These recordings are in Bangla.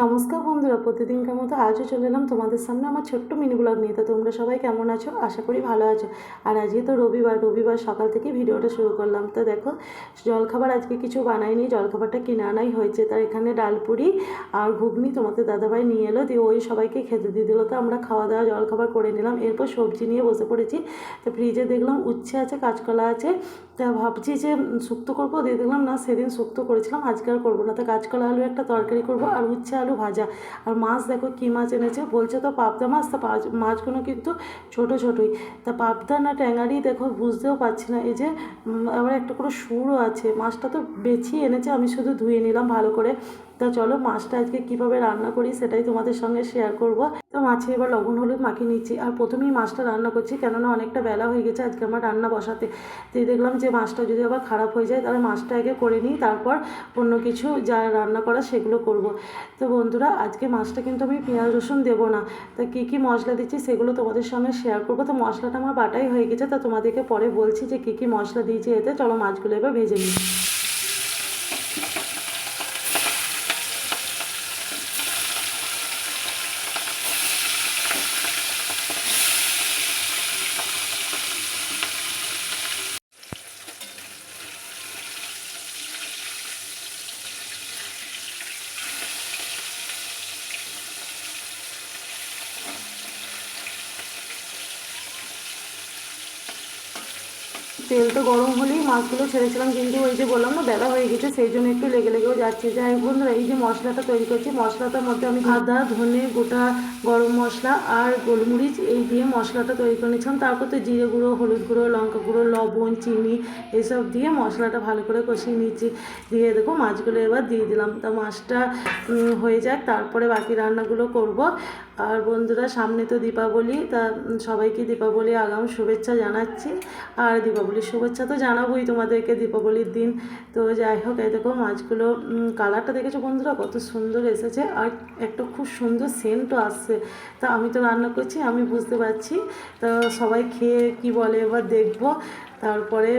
নমস্কার বন্ধুরা, প্রতিদিনকার মতো আজও চলে এলাম তোমাদের সামনে আমার ছোট্ট মিনি ব্লগ নিয়ে। তো তোমরা সবাই কেমন আছো? আশা করি ভালো আছো। আর আজকে তো রবিবার রবিবার সকাল থেকে ভিডিওটা শুরু করলাম। তো দেখো, জলখাবার আজকে কিছু বানাইনি, জলখাবারটা কিনে আনাই হয়েছে। তার এখানে ডাল পুরি আর ঘুগনি তোমাদের দাদাভাই নিয়ে এলো, দিয়ে ওই সবাইকে খেতে দিয়ে দিল। তো আমরা খাওয়া দাওয়া, জলখাবার করে নিলাম। এরপর সবজি নিয়ে বসে পড়েছি। তো ফ্রিজে দেখলাম উচ্ছে আছে, কাঁচকলা আছে। তা ভাবছি যে শুক্তো করব, দিয়ে দেখলাম না, সেদিন শুক্তো করেছিলাম, আজকে আর করব না। তো কাঁচকলা, আলু একটা তরকারি করব আর উচ্ছে আলু ভাজা। আর মাছ দেখো কী মাছ এনেছে? বলছে তো পাবদা মাছ, তা মাছগুলো কিন্তু ছোট ছোটোই। তা পাবদা না ট্যাঙারি দেখো বুঝতেও পারছি না। এই যে আবার একটা করে সুরও আছে। মাছটা তো বেছিয়ে এনেছে, আমি শুধু ধুয়ে নিলাম ভালো করে। তা চলো, মাছটা আজকে কীভাবে রান্না করি সেটাই তোমাদের সঙ্গে শেয়ার করব। তো মাছে এবার লবণ, হলুদ মাখিয়ে নিচ্ছি আর প্রথমেই মাছটা রান্না করছি, কেননা অনেকটা বেলা হয়ে গেছে আজকে আমার রান্না বসাতে। তো দেখলাম যে মাছটা যদি আবার খারাপ হয়ে যায়, তাহলে মাছটা আগে করে নিই, তারপর অন্য কিছু যা রান্না করা সেগুলো করব। তো বন্ধুরা, আজকে মাছটা কিন্তু আমি পেঁয়াজ, রসুন দেবো না। তা কী কী মশলা দিচ্ছি সেগুলো তোমাদের সঙ্গে শেয়ার করব। তো মশলাটা আমার বাটাই হয়ে গেছে, তা তোমাদেরকে পরে বলছি যে কী কী মশলা দিয়েছি এতে। চলো মাছগুলো এবার ভেজে নিই। তেলটা গরম হলেই মাছগুলো ছেড়েছিলাম, কিন্তু ওই যে বললাম না, বেলা হয়ে গেছে, সেই জন্য একটু লেগে লেগেও যাচ্ছে। যাই বন্ধুরা, এই যে মশলাটা তৈরি করছি, মশলাটার মধ্যে আমি আদা, ধনে গোটা গরম মশলা আর গোলমরিচ, এই দিয়ে মশলাটা তৈরি করে নিয়েছিলাম তারপর তো জিরে গুঁড়ো, হলুদ গুঁড়ো, লঙ্কা গুঁড়ো, লবণ, চিনি, এসব দিয়ে মশলাটা ভালো করে কষিয়ে নিচ্ছি। দিয়ে দেখো মাছগুলো এবার দিয়ে দিলাম। তা মাছটা হয়ে যাক, তারপরে বাকি রান্নাগুলো করব। আর বন্ধুরা, সামনে তো দীপাবলি, তা সবাইকে দীপাবলি আগাম শুভেচ্ছা জানাচ্ছি। আর দীপাবলির শুভেচ্ছা তো জানাবোই তোমাদেরকে দীপাবলির দিন। তো যাই হোক, এই দেখো মাছগুলো কালারটা দেখেছ বন্ধুরা? কত সুন্দর এসেছে। আর একটা খুব সুন্দর সেন্টও আসছে। তা আমি তো রান্না করছি, আমি বুঝতে পারছি। তো সবাই খেয়ে কি বলে এবার দেখব। তারপরে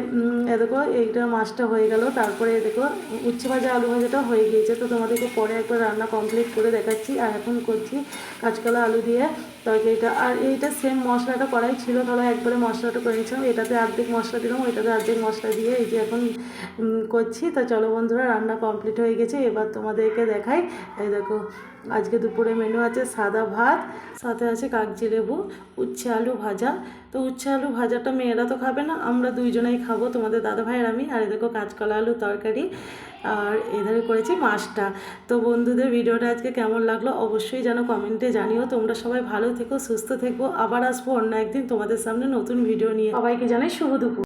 এ দেখো, এইটা মাছটা হয়ে গেল। তারপরে দেখো, উচ্ছে ভাজা আলু ভাজাটা হয়ে গিয়েছে। তো তোমাদেরকে পরে একবার রান্না কমপ্লিট করে দেখাচ্ছি। আর এখন করছি কাঁচকলা আলু দিয়ে তরকারিটা। আর এইটা সেম মশলাটা করাই ছিল। ধরো, একবারে মশলাটা করে নিয়েছিলাম। এটাতে অর্ধেক মশলা দিলাম, ওইটাতে অর্ধেক মশলা দিয়ে এই যে এখন করছি। তা চলো বন্ধুরা, রান্না কমপ্লিট হয়ে গেছে। এবার তোমাদেরকে দেখাই। এই দেখো, আজকে দুপুরে মেনু আছে সাদা ভাত, সাথে আছে কাগজি লেবু, উচ্ছে আলু ভাজা। তো উচ্ছে আলু ভাজাটা মেয়েরা তো খাবে না, আমরা দুইজনেই খাব, তোমাদের দাদা ভাইয়ের আমি। আর এদেরকে কাঁচকলা আলু তরকারি আর এধারে করেছি মাছটা। তো বন্ধুদের ভিডিওটা আজকে কেমন লাগল অবশ্যই যেন কমেন্টে জানিও। তোমরা সবাই ভালো থেকো, সুস্থ থেকো। আবার আসব অন্য একদিন তোমাদের সামনে নতুন ভিডিও নিয়ে। সবাইকে জানাই শুভ দুপুর।